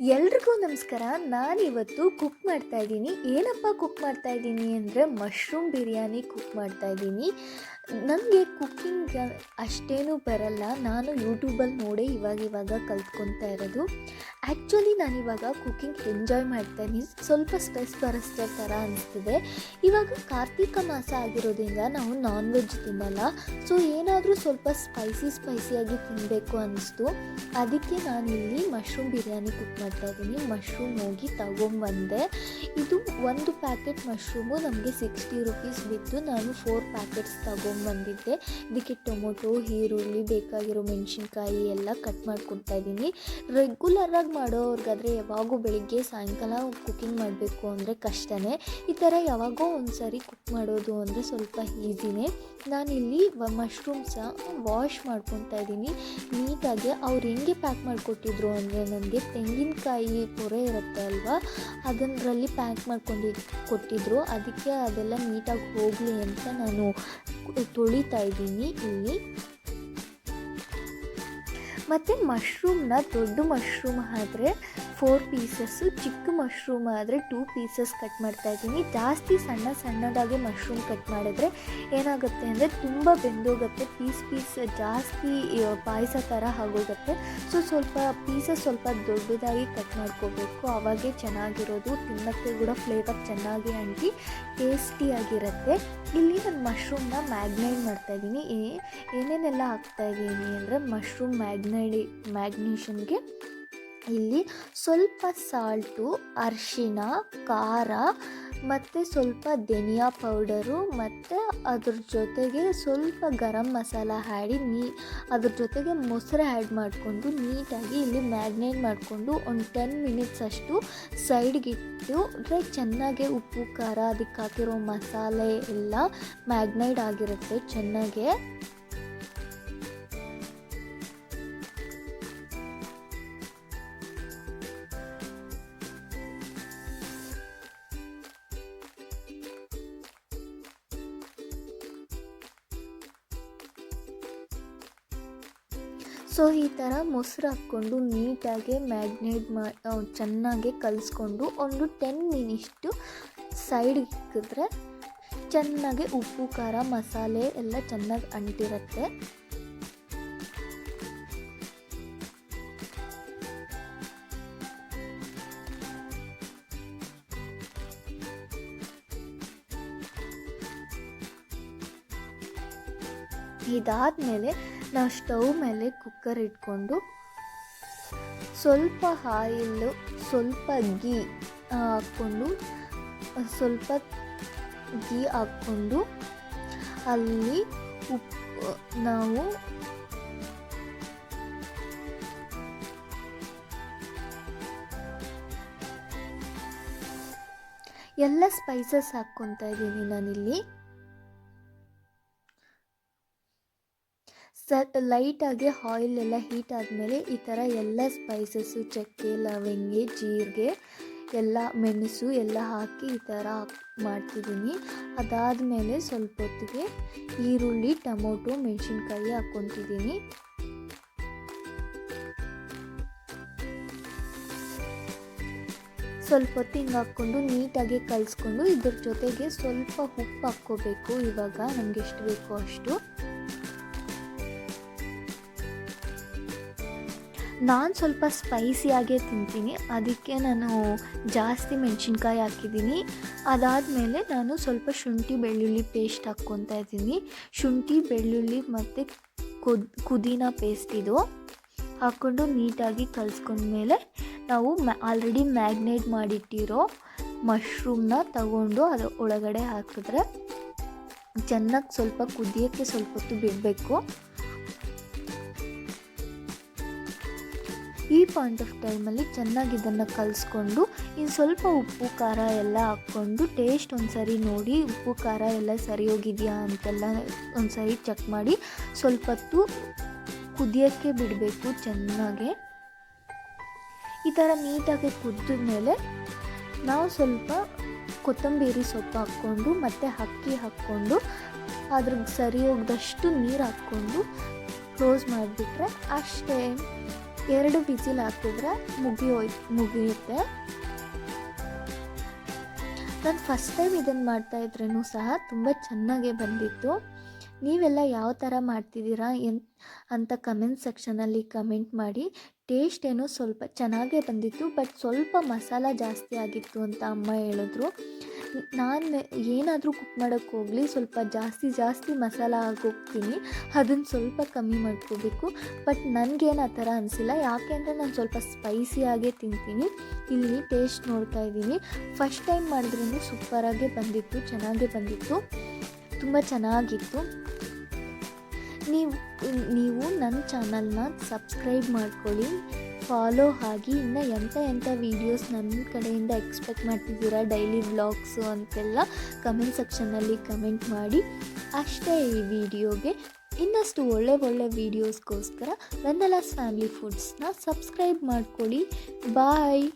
ಎಲ್ರಿಗೂ ನಮಸ್ಕಾರ. ನಾನು ಇವತ್ತು ಕುಕ್ ಮಾಡ್ತಾ ಇದ್ದೀನಿ. ಏನಪ್ಪ ಕುಕ್ ಮಾಡ್ತಾ ಇದ್ದೀನಿ ಅಂದರೆ ಮಶ್ರೂಮ್ ಬಿರಿಯಾನಿ ಕುಕ್ ಮಾಡ್ತಾ ಇದ್ದೀನಿ. ನನಗೆ ಕುಕ್ಕಿಂಗ್ ಅಷ್ಟೇನೂ ಬರಲ್ಲ. ನಾನು ಯೂಟ್ಯೂಬಲ್ಲಿ ನೋಡೇ ಇವಾಗ ಇವಾಗ ಕಲ್ತ್ಕೊತಾ ಇರೋದು. ಆ್ಯಕ್ಚುಲಿ ಇವಾಗ ಕುಕ್ಕಿಂಗ್ ಎಂಜಾಯ್ ಮಾಡ್ತಾ ಇದ್ದೀನಿ ಸ್ವಲ್ಪ ಸ್ಟ್ರೆಸ್ ಬರೆಸ್ತಾ ಥರ ಅನಿಸ್ತಿದೆ. ಇವಾಗ ಕಾರ್ತಿಕ ಮಾಸ ಆಗಿರೋದ್ರಿಂದ ನಾವು ನಾನ್ ವೆಜ್ ತಿನ್ನಲ್ಲ. ಸೊ ಏನಾದರೂ ಸ್ವಲ್ಪ ಸ್ಪೈಸಿ ಸ್ಪೈಸಿಯಾಗಿ ತಿನ್ನಬೇಕು ಅನ್ನಿಸ್ತು ಅದಕ್ಕೆ ನಾನು ಇಲ್ಲಿ ಮಶ್ರೂಮ್ ಬಿರಿಯಾನಿ ಕುಕ್ ಮಾಡ್ತಾ ಇದ್ದೀನಿ. ಮಶ್ರೂಮ್ ಹೋಗಿ ತಗೊಂಬಂದೆ. ಇದು ಒಂದು ಪ್ಯಾಕೆಟ್ ಮಶ್ರೂಮು ನಮಗೆ ಸಿಕ್ಸ್ಟಿ ರುಪೀಸ್ ಬಿದ್ದು ನಾನು ಫೋರ್ ಪ್ಯಾಕೆಟ್ಸ್ ತಗೊಂಬಂದಿದ್ದೆ ಇದಕ್ಕೆ ಟೊಮೊಟೊ, ಈರುಳ್ಳಿ, ಬೇಕಾಗಿರೋ ಮೆಣಸಿನ್ಕಾಯಿ ಎಲ್ಲ ಕಟ್ ಮಾಡ್ಕೊಡ್ತಾ ಇದ್ದೀನಿ. ರೆಗ್ಯುಲರಾಗಿ ಮಾಡೋರ್ಗಾದರೆ ಯಾವಾಗೂ ಬೆಳಿಗ್ಗೆ ಸಾಯಂಕಾಲ ಕುಕ್ಕಿಂಗ್ ಮಾಡಬೇಕು ಅಂದರೆ ಕಷ್ಟನೇ. ಈ ಥರ ಯಾವಾಗೋ ಒಂದು ಕುಕ್ ಮಾಡೋದು ಅಂದರೆ ಸ್ವಲ್ಪ ಈಸಿನೇ ನಾನಿಲ್ಲಿ ಮಶ್ರೂಮ್ಸ ವಾಶ್ ಮಾಡ್ಕೊತಾ ಇದ್ದೀನಿ. ನೀಟಾಗಿ ಅವ್ರು ಹೆಂಗೆ ಪ್ಯಾಕ್ ಮಾಡಿಕೊಟ್ಟಿದ್ರು ಅಂದರೆ ನನಗೆ ತೆಂಗಿನಕಾಯಿ ಪೊರೆ ಇರುತ್ತೆ ಅಲ್ವಾ? ಅದರಲ್ಲಿ ಪ್ಯಾಕ್ ಮಾಡ್ಕೊಂಡು ಕೊಟ್ಟಿದ್ರು. ಅದಕ್ಕೆ ಅದೆಲ್ಲ ನೀಟಾಗಿ ಹೋಗಲಿ ಅಂತ ನಾನು ತೊಳಿತಾ ಇದ್ದೀನಿ. ಇಲ್ಲಿ ಮತ್ತು ಮಶ್ರೂಮ್ನ ದೊಡ್ಡ ಮಶ್ರೂಮ್ ಆದರೆ ಫೋರ್ ಪೀಸಸ್ಸು ಚಿಕ್ಕ ಮಶ್ರೂಮ್ ಆದರೆ ಟೂ ಪೀಸಸ್ ಕಟ್ ಮಾಡ್ತಾ ಇದ್ದೀನಿ. ಜಾಸ್ತಿ ಸಣ್ಣ ಸಣ್ಣದಾಗಿ ಮಶ್ರೂಮ್ ಕಟ್ ಮಾಡಿದ್ರೆ ಏನಾಗುತ್ತೆ ಅಂದರೆ ತುಂಬ ಬೆಂದೋಗುತ್ತೆ ಪೀಸ್ ಪೀಸ್ ಜಾಸ್ತಿ ಪಾಯಸ ಥರ ಆಗೋಗುತ್ತೆ. ಸೊ ಸ್ವಲ್ಪ ಪೀಸಸ್ ಸ್ವಲ್ಪ ದೊಡ್ಡದಾಗಿ ಕಟ್ ಮಾಡ್ಕೋಬೇಕು. ಅವಾಗೇ ಚೆನ್ನಾಗಿರೋದು, ತಿನ್ನೋಕ್ಕೆ ಕೂಡ ಫ್ಲೇವರ್ ಚೆನ್ನಾಗಿ ಅಂಟಿ ಟೇಸ್ಟಿಯಾಗಿರುತ್ತೆ ಇಲ್ಲಿ ನಾನು ಮಶ್ರೂಮ್ನ ಮ್ಯಾಗ್ನೈಡ್ ಮಾಡ್ತಾಯಿದ್ದೀನಿ ಏನೇನೆಲ್ಲ ಹಾಕ್ತಾಯಿದ್ದೀನಿ ಅಂದರೆ ಮಶ್ರೂಮ್ ಮ್ಯಾಗ್ನೈಡಿ ಮ್ಯಾಗ್ನೇಷನ್ಗೆ ಇಲ್ಲಿ ಸ್ವಲ್ಪ ಸಾಲ್ಟು ಅರಿಶಿನ ಖಾರ ಮತ್ತು ಸ್ವಲ್ಪ ಧನಿಯಾ ಪೌಡರು ಮತ್ತು ಅದ್ರ ಜೊತೆಗೆ ಸ್ವಲ್ಪ ಗರಂ ಮಸಾಲ ಹಾಡಿ ನೀ, ಅದ್ರ ಜೊತೆಗೆ ಮೊಸರು ಆ್ಯಡ್ ಮಾಡಿಕೊಂಡು ನೀಟಾಗಿ ಇಲ್ಲಿ ಮ್ಯಾಗ್ನೇಟ್ ಮಾಡಿಕೊಂಡು ಒಂದು ಟೆನ್ ಮಿನಿಟ್ಸ್ ಅಷ್ಟು ಸೈಡ್ಗಿಟ್ಟು ಅಂದರೆ ಚೆನ್ನಾಗೆ ಉಪ್ಪು, ಖಾರ, ಅದಕ್ಕೆ ಹಾಕಿರೋ ಮಸಾಲೆ ಎಲ್ಲ ಮ್ಯಾಗ್ನೈಡ್ ಆಗಿರುತ್ತೆ ಚೆನ್ನಾಗೆ. ಸೊ ಈ ಥರ ಮೊಸರು ಹಾಕ್ಕೊಂಡು ನೀಟಾಗಿ ಮ್ಯಾಗ್ನೇಟ್ ಮಾ ಚೆನ್ನಾಗಿ ಕಲಿಸ್ಕೊಂಡು ಒಂದು ಟೆನ್ ಮಿನಿಷ್ಟು ಸೈಡ್ಗೆ ಇಕ್ಕಿದ್ರೆ ಚೆನ್ನಾಗಿ ಉಪ್ಪು, ಖಾರ, ಮಸಾಲೆ ಎಲ್ಲ ಚೆನ್ನಾಗಿ ಅಂಟಿರುತ್ತೆ. ಇದಾದಮೇಲೆ ನಾವು ಸ್ಟವ್ ಮೇಲೆ ಕುಕ್ಕರ್ ಇಟ್ಕೊಂಡು ಸ್ವಲ್ಪ ಆಯಿಲ್ಲು ಸ್ವಲ್ಪ ಗೀ ಹಾಕ್ಕೊಂಡು, ಸ್ವಲ್ಪ ಗೀ ಹಾಕ್ಕೊಂಡು ಅಲ್ಲಿ ಉಪ್ಪು, ನಾವು ಎಲ್ಲ ಸ್ಪೈಸಸ್ ಹಾಕ್ಕೊತಾ ಇದ್ದೀನಿ ನಾನಿಲ್ಲಿ. ಸ ಲೈಟಾಗಿ ಆಯಿಲ್ ಎಲ್ಲ ಹೀಟ್ ಆದಮೇಲೆ ಈ ಥರ ಎಲ್ಲ ಸ್ಪೈಸಸ್ಸು, ಚಕ್ಕೆ, ಲವಂಗಿ, ಜೀರಿಗೆ, ಎಲ್ಲ ಮೆಣಸು ಎಲ್ಲ ಹಾಕಿ ಈ ಥರ ಮಾಡ್ತಿದ್ದೀನಿ. ಅದಾದಮೇಲೆ ಸ್ವಲ್ಪ ಹೊತ್ತಿಗೆ ಈರುಳ್ಳಿ, ಟೊಮೊಟೊ, ಮೆಣಸಿನ್ಕಾಯಿ ಹಾಕ್ಕೊತಿದ್ದೀನಿ. ಸ್ವಲ್ಪ ಹೊತ್ತು ಹಿಂಗೆ ಹಾಕ್ಕೊಂಡು ನೀಟಾಗಿ ಕಲಿಸ್ಕೊಂಡು ಇದ್ರ ಜೊತೆಗೆ ಸ್ವಲ್ಪ ಉಪ್ಪು ಹಾಕ್ಕೋಬೇಕು ಇವಾಗ. ನಮಗೆ ಎಷ್ಟು ಬೇಕೋ ಅಷ್ಟು. ನಾನು ಸ್ವಲ್ಪ ಸ್ಪೈಸಿಯಾಗೇ ತಿಂತೀನಿ. ಅದಕ್ಕೆ ನಾನು ಜಾಸ್ತಿ ಮೆಣಸಿನ್ಕಾಯಿ ಹಾಕಿದ್ದೀನಿ. ಅದಾದಮೇಲೆ ನಾನು ಸ್ವಲ್ಪ ಶುಂಠಿ ಬೆಳ್ಳುಳ್ಳಿ ಪೇಸ್ಟ್ ಹಾಕ್ಕೊತಾ ಇದ್ದೀನಿ. ಶುಂಠಿ, ಬೆಳ್ಳುಳ್ಳಿ ಮತ್ತು ಕುದ್ ಕುದೀನ ಪೇಸ್ಟ್ ಇದು ಹಾಕ್ಕೊಂಡು ನೀಟಾಗಿ ಕಲಿಸ್ಕೊಂಡ್ಮೇಲೆ ನಾವು ಮ್ಯಾ ಆಲ್ರೆಡಿ ಮ್ಯಾಗ್ನೇಟ್ ಮಾಡಿಟ್ಟಿರೋ ಮಶ್ರೂಮ್ನ ತಗೊಂಡು ಅದ್ರ ಒಳಗಡೆ ಹಾಕಿದ್ರೆ ಚೆನ್ನಾಗಿ ಸ್ವಲ್ಪ ಕುದಿಯೋಕ್ಕೆ ಸ್ವಲ್ಪ ಹೊತ್ತು ಬಿಡಬೇಕು. ಈ ಪಾಯಿಂಟ್ ಆಫ್ ಟೈಮಲ್ಲಿ ಚೆನ್ನಾಗಿ ಇದನ್ನು ಕಲಿಸ್ಕೊಂಡು ಇನ್ನು ಸ್ವಲ್ಪ ಉಪ್ಪು, ಖಾರ ಎಲ್ಲ ಹಾಕ್ಕೊಂಡು ಟೇಸ್ಟ್ ಒಂದು ಸರಿ ನೋಡಿ, ಉಪ್ಪು, ಖಾರ ಎಲ್ಲ ಸರಿ ಹೋಗಿದೆಯಾ ಅಂತೆಲ್ಲ ಒಂದು ಸರಿ ಚೆಕ್ ಮಾಡಿ, ಸ್ವಲ್ಪ ಹೊತ್ತು ಕುದಿಯೋಕ್ಕೆ ಬಿಡಬೇಕು ಚೆನ್ನಾಗೆ. ಈ ಥರ ನೀಟಾಗಿ ಕುದ್ದ ಮೇಲೆ ನಾವು ಸ್ವಲ್ಪ ಕೊತ್ತಂಬರಿ ಸೊಪ್ಪು ಹಾಕ್ಕೊಂಡು, ಮತ್ತು ಅಕ್ಕಿ ಹಾಕ್ಕೊಂಡು, ಅದ್ರಿಗೆ ಸರಿ ಹೋಗ್ದಷ್ಟು ನೀರು ಹಾಕ್ಕೊಂಡು ಕ್ಲೋಸ್ ಮಾಡಿಬಿಟ್ರೆ ಅಷ್ಟೇ. ಎರಡು ವಿಸಿಲ್ ಹಾಕಿದ್ರೆ ಮುಗಿಯೋಯ್ತು ಮುಗಿಯುತ್ತೆ. ನಾನು ಫಸ್ಟ್ ಟೈಮ್ ಇದನ್ನು ಮಾಡ್ತಾ ಇದ್ರೂ ಸಹ ತುಂಬ ಚೆನ್ನಾಗೇ ಬಂದಿತ್ತು. ನೀವೆಲ್ಲ ಯಾವ ಥರ ಮಾಡ್ತಿದ್ದೀರಾ ಎನ್, ಅಂತ ಕಮೆಂಟ್ ಸೆಕ್ಷನಲ್ಲಿ ಕಮೆಂಟ್ ಮಾಡಿ. ಟೇಸ್ಟ್ ಏನೋ ಸ್ವಲ್ಪ ಚೆನ್ನಾಗೇ ಬಂದಿತ್ತು ಬಟ್ ಸ್ವಲ್ಪ ಮಸಾಲ ಜಾಸ್ತಿ ಆಗಿತ್ತು ಅಂತ ಅಮ್ಮ ಹೇಳಿದ್ರು. ನಾನು ಏನಾದರೂ ಕುಕ್ ಮಾಡೋಕ್ಕೆ ಹೋಗಲಿ, ಸ್ವಲ್ಪ ಜಾಸ್ತಿ ಜಾಸ್ತಿ ಮಸಾಲ ಹಾಕೋಗ್ತೀನಿ ಅದನ್ನು ಸ್ವಲ್ಪ ಕಮ್ಮಿ ಮಾಡ್ಕೋಬೇಕು. ಬಟ್ ನನಗೇನು ಆ ಥರ ಅನಿಸಿಲ್ಲ. ಯಾಕೆ ಅಂದರೆ ನಾನು ಸ್ವಲ್ಪ ಸ್ಪೈಸಿಯಾಗೇ ತಿಂತೀನಿ. ಇಲ್ಲಿ ಟೇಸ್ಟ್ ನೋಡ್ತಾ ಇದ್ದೀನಿ. ಫಸ್ಟ್ ಟೈಮ್ ಮಾಡಿದ್ರೂ ಸೂಪರಾಗೇ ಬಂದಿತ್ತು, ಚೆನ್ನಾಗೇ ಬಂದಿತ್ತು. ತುಂಬ ಚೆನ್ನಾಗಿತ್ತು. ನೀವು ನೀವು ನನ್ನ ಚಾನಲ್ನ ಸಬ್ಸ್ಕ್ರೈಬ್ ಮಾಡ್ಕೊಳ್ಳಿ. ಫಾಲೋ ಆಗಿ ಇನ್ನು ಎಂಥ ಎಂಥ ವೀಡಿಯೋಸ್ ನನ್ನ ಕಡೆಯಿಂದ ಎಕ್ಸ್ಪೆಕ್ಟ್ ಮಾಡ್ತಿದ್ದೀರಾ? ಡೈಲಿ ವ್ಲಾಗ್ಸು ಅಂತೆಲ್ಲ ಕಮೆಂಟ್ ಸೆಕ್ಷನಲ್ಲಿ ಕಮೆಂಟ್ ಮಾಡಿ. ಅಷ್ಟೇ ಈ ವಿಡಿಯೋಗೆ ಇನ್ನಷ್ಟು ಒಳ್ಳೆ ಒಳ್ಳೆ ವೀಡಿಯೋಸ್ಗೋಸ್ಕರ ವೆಂದಲಾಸ್ ಫ್ಯಾಮಿಲಿ ಫುಡ್ಸ್ನ ಸಬ್ಸ್ಕ್ರೈಬ್ ಮಾಡ್ಕೊಳ್ಳಿ. ಬಾಯ್